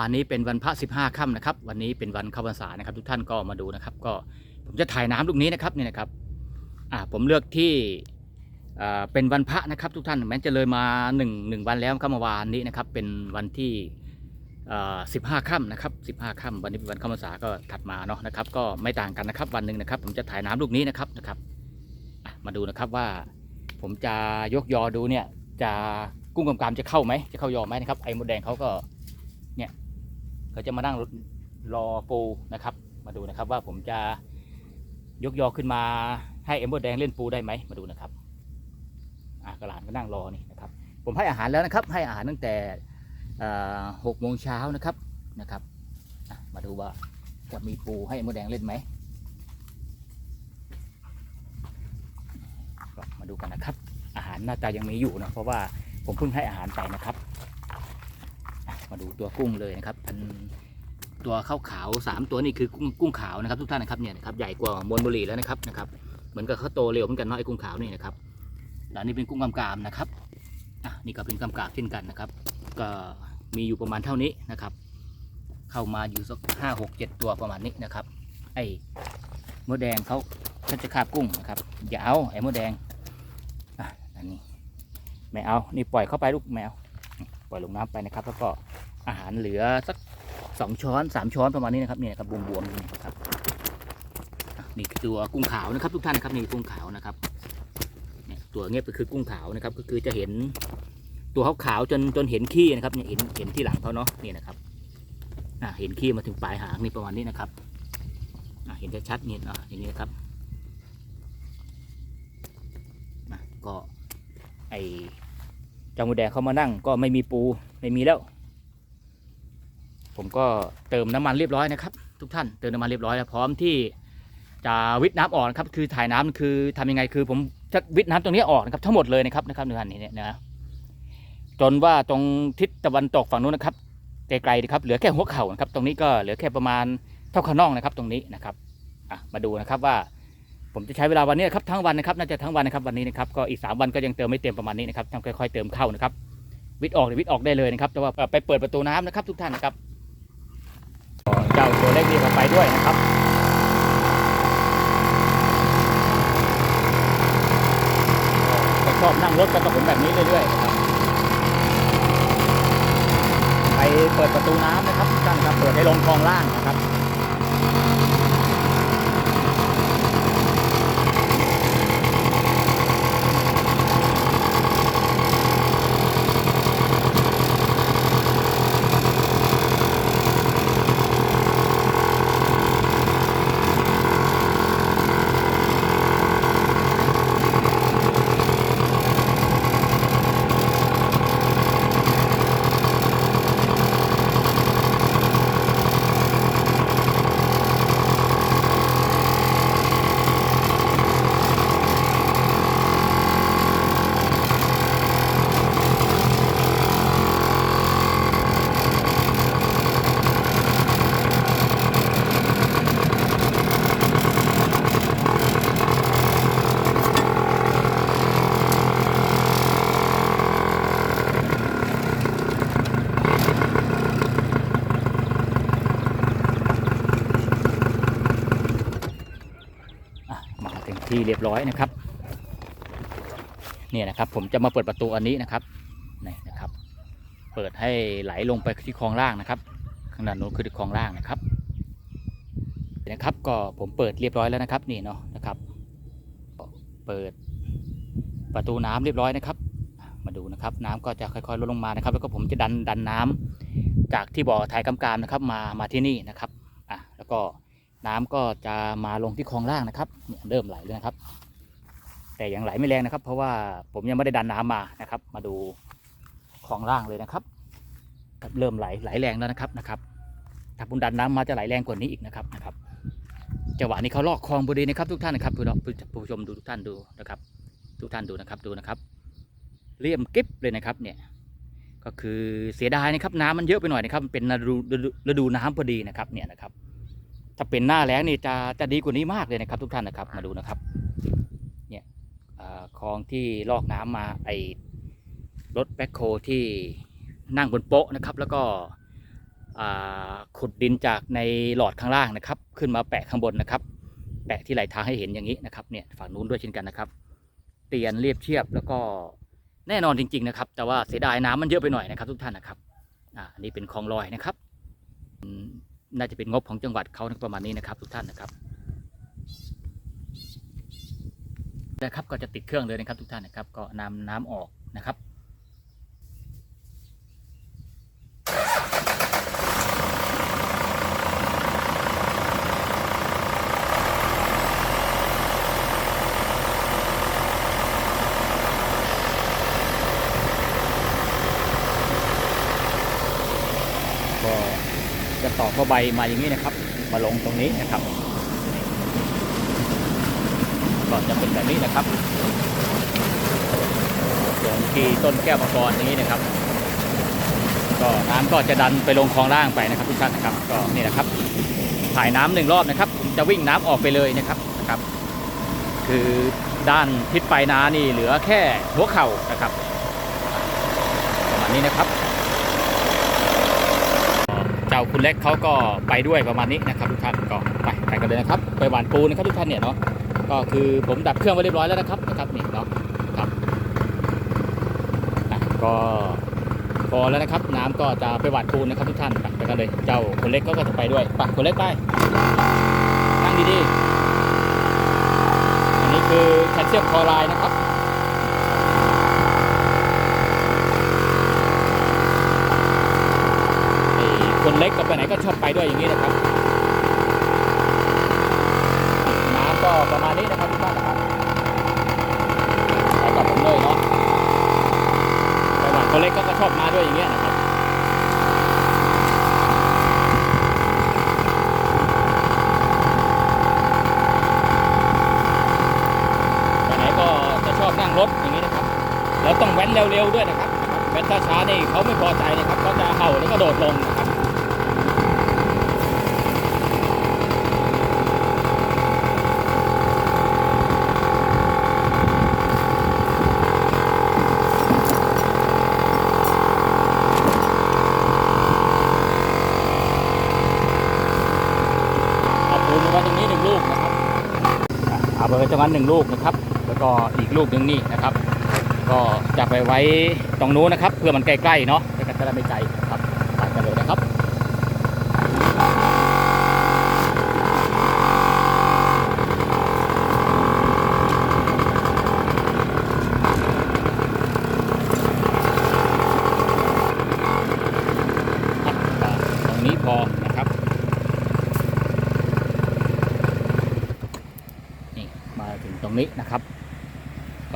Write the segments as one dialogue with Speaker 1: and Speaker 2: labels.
Speaker 1: วันนี้เป็นวันพระ15ค่ำนะครับ วันนี้เป็นวันเข้าพรรษานะครับ ทุกท่านก็มาดูนะครับ ก็ผมจะถ่ายน้ำลูกนี้นะครับนี่นะครับอ่าผมเลือกที่อ่าเป็นวันพระนะครับ ทุกท่านแม้จะเลยมา1งหนึ่งวันแล้วครับเมื่อวานนี้นะครับ เป็นวันที่สิบห้าค่ำนะครับสิบห้าค่ำวันนี้เป็นวันเข้าพรรษาก็ถัดมาเนาะนะครับ ก็ไม่ต่างกันนะครับ วันหนึ่งนะครับ ผมจะถ่ายน้ำลูกนี้นะครับนะครับอะมาดูนะครับว่า ผมจะยกยอดูเนี่ยจะกุ้งกำกามจะเข้าไหมจะเข้ายอไหมนะครับไอ้มดแดงเขาก็เนี่ย เขาจะมานั่งรอปูนะครับ มาดูนะครับว่าผมจะยกยอขึ้นมาให้เอ็มมดแดงเล่นปูได้ไหมมาดูนะครับอะกระหลานก็นั่งรอนี่นะครับ ผมให้อาหารแล้วนะครับ ให้อาหารตั้งแต่หกโมงเช้านะครับนะครับมาดูว่าจะมีปูให้เอ็มมดแดงเล่นไหมมาดูกันนะครับ อาหารน่าจะยังมีอยู่นะเพราะว่าผมเพิ่งให้อาหารไปนะครับ มาดูตัวกุ้งเลยนะครับพันตัวข้าวขาวสามตัวนี่คือกุ้งกุ้งขาวนะครับทุกท่านนะครับเนี่ยนะครับใหญ่กว่ามวลบุรีแล้วนะครับนะครับเหมือนกับเขาโตเร็วเหมือนกันเนาะไอ้กุ้งขาวนี่นะครับแล้วนี่เป็นกุ้งกำกามนะครับอะนี่ก็เป็นกำกามเช่นกันนะครับ ก็มีอยู่ประมาณเท่านี้นะครับ เข้ามาอยู่สักห้าหกเจ็ดตัวประมาณนี้นะครับ ไอ้มดแดงเขาเขาจะคาบกุ้งนะครับอย่าเอาไอ้มดแดงอะอันนี้ไม่เอานี่ปล่อยเข้าไปลูกแมวปล่อยลงน้ำไปนะครับแล้วก็ อาหารเหลือสักสองช้อนสามช้อนประมาณนี้นะครับเนี่ยครับบวมๆนี่ครับนี่ตัวกุ้งขาวนะครับ ทุกท่านครับนี่กุ้งขาวนะครับเนี่ยตัวเงี้ยก็คือกุ้งขาวนะครับ ก็คือจะเห็นตัวขาวๆจนจนเห็นขี้นะครับเนี่ยเห็นเห็นที่หลังเขาเนาะนี่นะครับอะเห็นขี้มาถึงปลายหางนี่ประมาณนี้นะครับอะเห็นชัดๆนี่เนาะอย่างนี้นะครับนะก็ไอจ้ามูแดงเขามานั่งก็ไม่มีปูไม่มีแล้ว ผมก็เติมน้ำมันเรียบร้อยนะครับ ทุกท่านเติมน้ำมันเรียบร้อยแล้วพร้อมที่จะวิทน้ำออกนะครับคือถ่ายน้ำคือทำยังไงคือ ผมจะวิทน้ำตรงนี้ออกนะครับทั้งหมดเลยนะครับนะครับในวันนี้เนี่ยนะจนว่าตรงทิศตะวันตกฝั่งนู้นนะครับไกลๆนะครับเหลือแค่หัวเข่านะครับ ตรงนี้ก็เหลือแค่ประมาณเท่าขาน่องนะครับ ตรงนี้นะครับอะมาดูนะครับว่าผมจะใช้เวลาวันนี้นครับทั้งวันนะครับน่าจะทั้งวันนะครับวันนี้นะครับก็อีก 3 วันก็ยังเติมไม่เต็มประมาณนี้นะครับต้องค่อยๆเติมเข้านะครับวิทย์ออกหรือวิทออกได้เลยนะครับแต่ว่าไปเปิดประตูน้ำนะครับทุกท่านนะครับ เจ้าตัวเล็กนี่ก็ไปด้วยนะครับก็ชอบนั่งรถกันกับผมแบบนี้เรื่อยๆนะครับไปเปิดประตูน้ำนะครับท่านครับเปิดให้ลงคลองล่างนะครับ ที่เรียบร้อยนะครับเนี่ยนะครับผมจะมาเปิดประตูอันนี้นะครับนี่นะครับ เปิดให้ไหลลงไปที่คลองล่างนะครับข้างด้านโน้นคือคลองล่างนะครับนะครับก็ผมเปิดเรียบร้อยแล้วนะครับนี่เนาะนะครับ เปิดประตูน้ำเรียบร้อยนะครับ มาดูนะครับ น้ำก็จะค่อยๆลดลงมานะครับ แล้วก็ผมจะดันดันน้ำจากที่บ่อถ่ายกำกามนะครับ มามาที่นี่นะครับอะแล้วก็ น้ำก็จะมาลงที่คลองล่างนะครับเนี่ยเริ่มไหลเลยนะครับ แต่ยังไหลไม่แรงนะครับ เพราะว่าผมยังไม่ได้ดันน้ำมานะครับ มาดูคลองล่างเลยนะครับ เริ่มไหลไหลแรงแล้วนะครับนะครับถ้าผมดันน้ำมาจะไหลแรงกว่านี้อีกนะครับนะครับจังหวะนี้เขาลอกคลองพอดีนะครับ ทุกท่านนะครับผู้ชมผู้ชมดูทุกท่านดูนะครับ ทุกท่านดูนะครับดูนะครับเลี่ยมกิ๊บเลยนะครับเนี่ยก็คือเสียดายนะครับน้ำมันเยอะไปหน่อยนะครับเป็นฤดูฤดูฤดูน้ำพอดีนะครับเนี่ยนะครับ ถ้าเป็นหน้าแล้งนี่จะจะดีกว่านี้มากเลยนะครับ ทุกท่านนะครับมาดูนะครับเนี่ยคลองที่ลอกน้ำมาไอรถแบ็คโฮที่นั่งบนโป๊ะนะครับ แล้วก็ขุดดินจากในหลอดข้างล่างนะครับ ขึ้นมาแปะข้างบนนะครับ แปะที่ไหลทางให้เห็นอย่างนี้นะครับเนี่ยฝั่งนู้นด้วยเช่นกันนะครับเตียนเรียบเทียบแล้วก็แน่นอนจริง ๆ นะครับ แต่ว่าเสียดายน้ำมันเยอะไปหน่อยนะครับ ทุกท่านนะครับอ่านนี้เป็นคลองลอยนะครับ น่าจะเป็นงบของจังหวัดเขาประมาณนี้นะครับ ทุกท่านนะครับนะครับก็จะติดเครื่องเลยนะครับทุกท่านนะครับ ก็นำน้ำออกนะครับ ก็จะ ต่อผ้าใบมาอย่างนี้นะครับ มาลงตรงนี้นะครับก็จะเป็นแบบนี้นะครับส่วนที่ต้นแก้วมังกรนี้นะครับ ก็น้ำก็จะดันไปลงคลองล่างไปนะครับทุกท่านนะครับ ก็นี่นะครับ ถ่ายน้ำหนึ่งรอบนะครับจะวิ่งน้ำออกไปเลยนะครับนะครับ คือด้านทิศปลายนานี่เหลือแค่หัวเข่านะครับประมาณนี้นะครับาคุณเล็กเขาก็ไปด้วยประมาณนี้นะครับทุกท่านก็ไปไปกันเลยนะครับ ไปหวานปูนะครับทุกท่านเนี่ยเนาะก็คือผมดับเครื่องไว้เรียบร้อยแล้วนะครับนะครับนี่เนาะครับก็พอแล้วนะครับ น้ำก็จะไปหวานปูนะครับทุกท่านไปไปกันเลย เจ้าคนเล็กก็จะไปด้วยไปคนเล็กไปนั่งดีๆอันนี้คือแคลเซียมคลอไรด์นะครับ คนเล็กก็ไปไหนก็ชอบไปด้วยอย่างนี้นะครับน้ำก็ประมาณนี้นะครับทุกท่านนะครับไปกับผมเลยเนาะไปหวานคนเล็กก็ชอบมาด้วยอย่างเงี้ยนะครับไปไหนก็จะชอบนั่งรถอย่างนี้นะครับ แล้วต้องแว้นเร็วๆด้วยนะครับแว้นช้าๆนี่เขาไม่พอใจนะครับเขาจะเห่าแล้วก็โดดลงนะครับ เอาปูนมาไว้ตรงนี้หนึ่งลูกนะครับอะเอาไปไว้ ตรงนั้นหนึ่งลูกนะครับ แล้วก็อีกลูกหนึ่งนี่นะครับ ก็จะไปไว้ตรงนู้นนะครับ เพื่อมันใกล้ๆเนาะไม่กันจะได้ไม่ไกลนะครับไปกันเลยนะครับ อะตรงนี้พอนะครับ นี่มาถึงตรงนี้นะครับ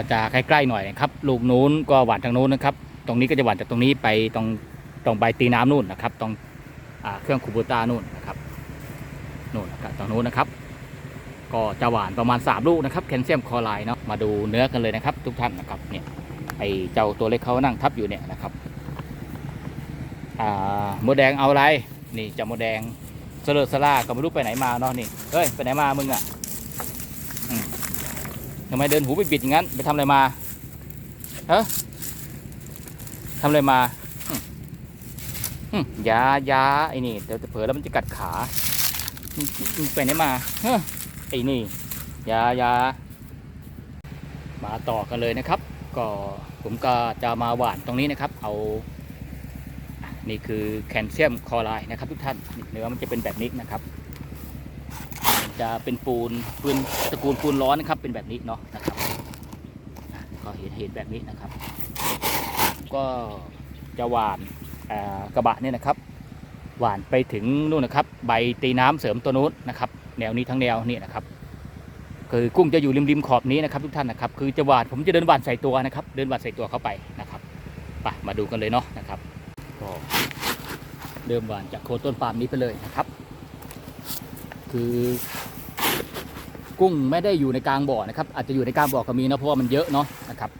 Speaker 1: ก็จะใกล้ๆหน่อยนะครับลูกนู้นก็หวานทางนู้นนะครับ ตรงนี้ก็จะหวานจากตรงนี้ไปตรงตรงใบตีน้ำนู่นนะครับตรงเครื่องคูบูต้านู่นนะครับนู่นนะครับตรงนู้นนะครับ ก็จะหวานประมาณ 3 ลูกนะครับแคลเซียมคลอไรด์เนาะมาดูเนื้อกันเลยนะครับ ทุกท่านนะครับเนี่ยไอเจ้าตัวเล็กเขานั่งทับอยู่เนี่ยนะครับอ่าโมดแดงเอาอะไร นี่จะมดแดงเสลอสลาก็ไม่รู้ไปไหนมาเนาะนี่เฮ้ยไปไหนมามึงอะ ทำไมเดินหูไปบิดอย่างนั้น ไปทำอะไรมาเฮ้ทำอะไรมาอืมอืมยายาไอ้นี่เดี๋ยวจะเผลอแล้วมันจะกัดขามึงมึงไปไหนมาเฮ้ไอ้นี่ยายามาต่อกันเลยนะครับ ก็ผมก็จะมาหว่านตรงนี้นะครับ เอา นี่คือแคลเซียมคลอไรด์นะครับ ทุกท่านเนื้อมันจะเป็นแบบนี้นะครับ จะเป็นปูนปูนตระกูลปูนร้อนนะครับ เป็นแบบนี้เนาะนะครับ ก็เห็นเห็นแบบนี้นะครับ ก็จะหวานกระบะเนี่ยนะครับ หวานไปถึงนู่นนะครับ ใบตีน้ำเสริมตัวนู้นนะครับ แนวนี้ทั้งแนวนี่นะครับ คือกุ้งจะอยู่ริมริมๆขอบนี้นะครับ ทุกท่านนะครับ คือจะหวานผมจะเดินหวานใส่ตัวนะครับ เดินหวานใส่ตัวเข้าไปนะครับไปมาดูกันเลยเนาะนะครับก็เดิมหวานจากโคนต้นปาล์มนี้ไปเลยนะครับ คือ กุ้งไม่ได้อยู่ในกลางบ่อนะครับ อาจจะอยู่ในกลางบ่อก็มีนะเพราะว่ามันเยอะเนาะนะครับ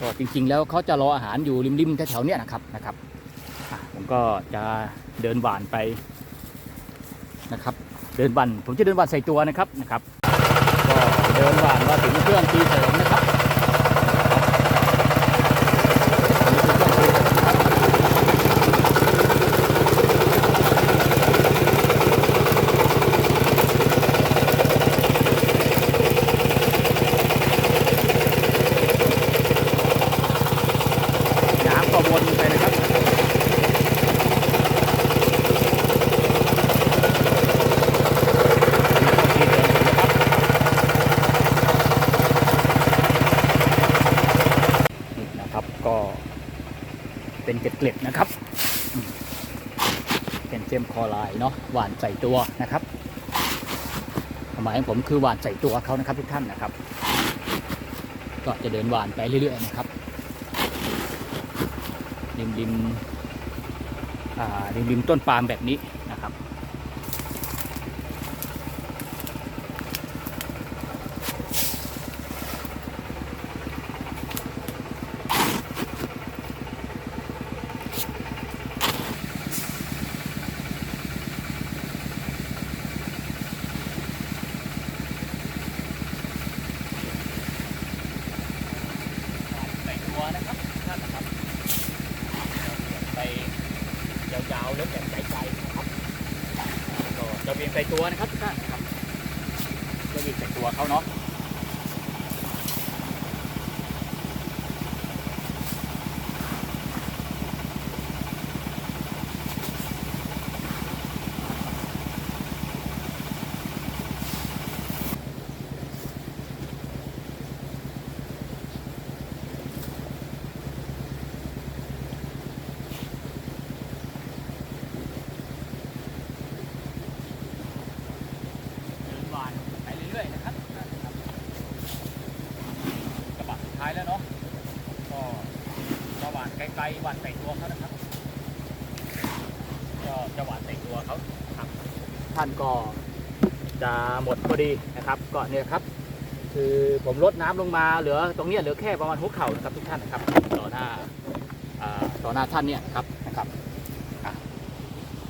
Speaker 1: ก็จริงๆ แล้วเขาจะรออาหารอยู่ริมๆแถวๆเนี้ยนะครับนะครับผมก็จะเดินหวานไปนะครับ เดินวานผมจะเดินวานใส่ตัวนะครับนะครับ ก็เดินหวานมาถึงเครื่องตีเสริมนะครับอันนี้คือเครื่องตีเสริมนะครับ เกล็ดๆนะครับอืม เป็นเจมคอลายเนาะหวานใส่ตัวนะครับหมายของผมคือหวานใส่ตัวเขานะครับทุกท่านนะครับ ก็จะเดินหวานไปเรื่อยๆนะครับริมริมริมริมต้นปาล์มแบบนี้นะครับ ใส่ตัวนะครับท่านนะครับไปยาวๆแล้วแบบใสๆนะครับก็จะเบียนใส่ ตัวนะครับทุกท่านนะครับจะเบียนใส่ตัวเขาเนาะเดินหวานไปเรื่อยๆนะครับนะครับกระบะสุด ท้ายแล้วเนาะก็จะหวานไกลๆหวานใส่ตัวเขานะครับ ก็จะหวานใส่ตัวเขาครับท่านก็จะหมดพอดีนะครับ ก็เนี่ยครับ คือผมลดน้ำลงมาเหลือตรงเนี้ยเหลือแค่ประมาณหัวเข่านะครับทุกท่านนะครับต่อหน้าต่อหน้าท่านเนี่ยครับนะครับ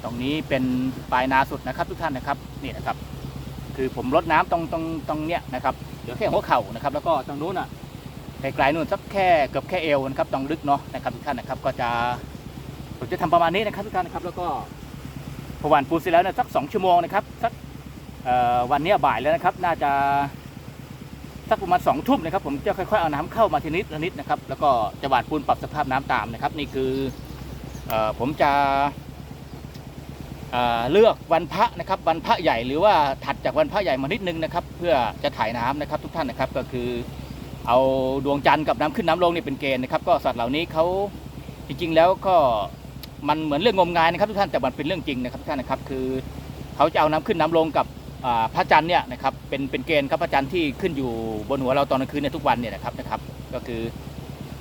Speaker 1: ตรงนี้เป็นปลายนาสุดนะครับทุกท่านนะครับนี่นะครับ คือผมลดน้ำตรงตรงตรงเนี้ยนะครับเหลือแค่หัวเข่านะครับ แล้วก็ตรงนู้นอะ ไกลๆนู่นสักแค่เกือบแค่เอวนะครับตรงลึกเนาะนะครับทุกท่านนะครับก็จะผมจะทำประมาณนี้นะครับทุกท่านนะครับแล้วก็พอหวานปูนเสร็จแล้วนี่ยสักสองชั่วโมงนะครับสักวันนี้บ่ายแล้วนะครับ น่าจะสักประมาณสองทุ่มนะครับผมจะค่อยๆเอาน้ำเข้ามาทีนิดละนิดนะครับแล้วก็จะหวานปูนปรับสภาพน้ำตามนะครับ นี่คืออผมจะเลือกวันพระนะครับวันพระใหญ่หรือว่าถัดจากวันพระใหญ่มานิดนึงนะครับ เพื่อจะถ่ายน้ำนะครับทุกท่านนะครับก็คือ เอาดวงจันทร์กับน้ำขึ้นน้ำลงเนี่ยเป็นเกณฑ์นะครับ ก็สัตว์เหล่านี้เขาจริงๆแล้วก็มันเหมือนเรื่องงมงายนะครับทุกท่านแต่มันเป็นเรื่องจริงนะครับทุกท่านนะครับคือเขาจะเอาน้ำขึ้นน้ำลงกับพระจันทร์เนี่ยนะครับเป็นเป็นเกณฑ์ครับพระจันทร์ที่ขึ้นอยู่บนหัวเราตอนกลางคืนเนี่ยทุกวันเนี่ยนะครับนะครับ ก็คือ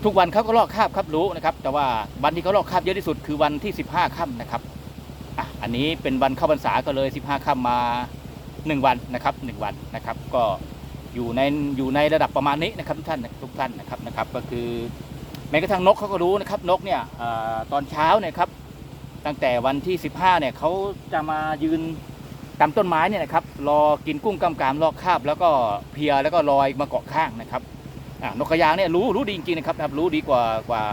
Speaker 1: ทุกวันเขาก็ลอกคราบครับรู้นะครับ แต่ว่าวันที่เขาลอกคราบเยอะที่สุดคือวันที่ 15ค่ำนะครับอะอันนี้เป็นวันเข้าพรรษาก็เลย 15ค่ำมา 1 วันนะครับ1วันนะครับ ก็ อยู่ในอยู่ในระดับประมาณนี้นะครับทุกท่านทุกท่านนะครับนะครับ ก็คือแม้กระทั่งนกเขาก็รู้นะครับนกเนี่ยอตอนเช้าเนี่ยครับตั้งแต่วันที่ 15เนี่ยเขาจะมายืนตามต้นไม้เนี่ยนะครับรอกินกุ้งกำกามลอกคาบ แล้วก็เพียแล้วก็ลอยมาเกาะข้างนะครับนกกระยางเนี่ยรู้รู้ดีจริงๆนะครับรู้ดีกว่ากว่า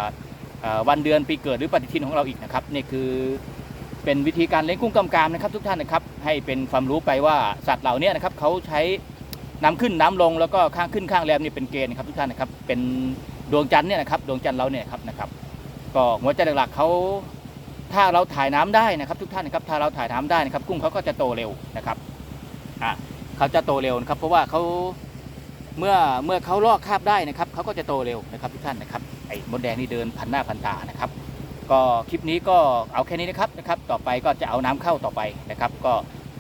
Speaker 1: วันเดือนปีเกิดหรือปฏิทินของเราอีกนะครับนี่คือเป็นวิธีการเลี้ยงกุ้งกำกามนะครับทุกท่านนะครับให้เป็นความรู้ไปว่าสัตว์เหล่านี้นะครับเขาใช้ น้ำขึ้นน้ำลงแล้วก็ข้างขึ้นข้างแรมนี่เป็นเกณฑ์นะครับทุกท่านนะครับเป็นดวงจันทร์เนี่ยนะครับดวงจันทร์เราเนี่ยครับนะครับ ก็หัวใจหลักๆเขาถ้าเราถ่ายน้ำได้นะครับ ทุกท่านนะครับถ้าเราถ่ายน้ำได้นะครับ กุ้งเขาก็จะโตเร็วนะครับอะเขาจะโตเร็วนะครับ เพราะว่าเขาเมื่อเมื่อเขาลอกคาบได้นะครับเขาก็จะโตเร็วนะครับทุกท่านนะครับไอ้มดแดงนี่เดินพันหน้าพันตานะครับก็คลิปนี้ก็เอาแค่นี้นะครับนะครับ ต่อไปก็จะเอาน้ำเข้าต่อไปนะครับ ก็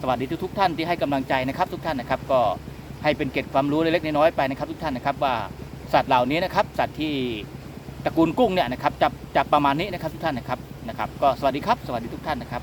Speaker 1: สวัสดีทุกๆท่านที่ให้กำลังใจนะครับ ทุกท่านนะครับก็ ให้เป็นเกร็ดความรู้เล็กๆน้อยๆไปนะครับทุกท่านนะครับว่าสัตว์เหล่านี้นะครับสัตว์ที่ตระกูลกุ้งเนี่ยนะครับจับจับประมาณนี้นะครับทุกท่านนะครับนะครับ ก็สวัสดีครับสวัสดีทุกท่านนะครับ